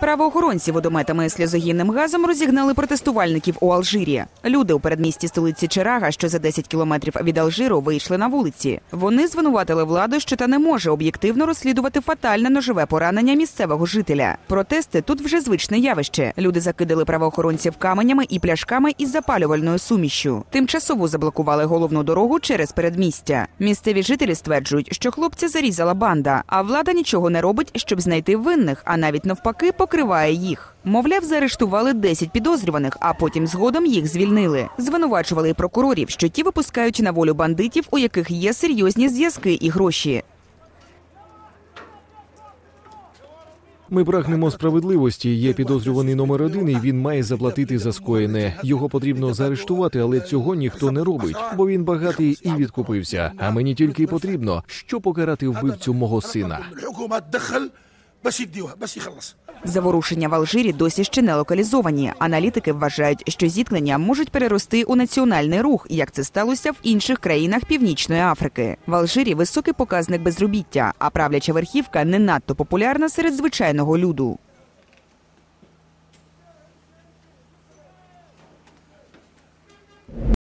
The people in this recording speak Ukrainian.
Правоохоронці водометами і сльозогінним газом розігнали протестувальників у Алжирі. Люди у передмісті столиці Чирага, що за 10 кілометрів від Алжиру, вийшли на вулиці. Вони звинуватили владу, що та не може об'єктивно розслідувати фатальне ножове поранення місцевого жителя. Протести тут вже звичне явище. Люди закидали правоохоронців каменями і пляшками із запалювальною сумішшю. Тимчасово заблокували головну дорогу через передмістя. Місцеві жителі стверджують, що хлопця зарізала банда, а влада нічого не робить, щоб знайти винних, а навіть навпаки покриває їх. Мовляв, заарештували 10 підозрюваних, а потім згодом їх звільнили. Звинувачували і прокурорів, що ті випускають на волю бандитів, у яких є серйозні зв'язки і гроші. Ми прагнемо справедливості. Є підозрюваний номер один, і він має заплатити за скоєне. Його потрібно заарештувати, але цього ніхто не робить, бо він багатий і відкупився. А мені тільки потрібно, що покарати вбивцю мого сина. Заворушення в Алжирі досі ще не локалізовані. Аналітики вважають, що зіткнення можуть перерости у національний рух, як це сталося в інших країнах Північної Африки. В Алжирі високий показник безробіття, а правляча верхівка не надто популярна серед звичайного люду.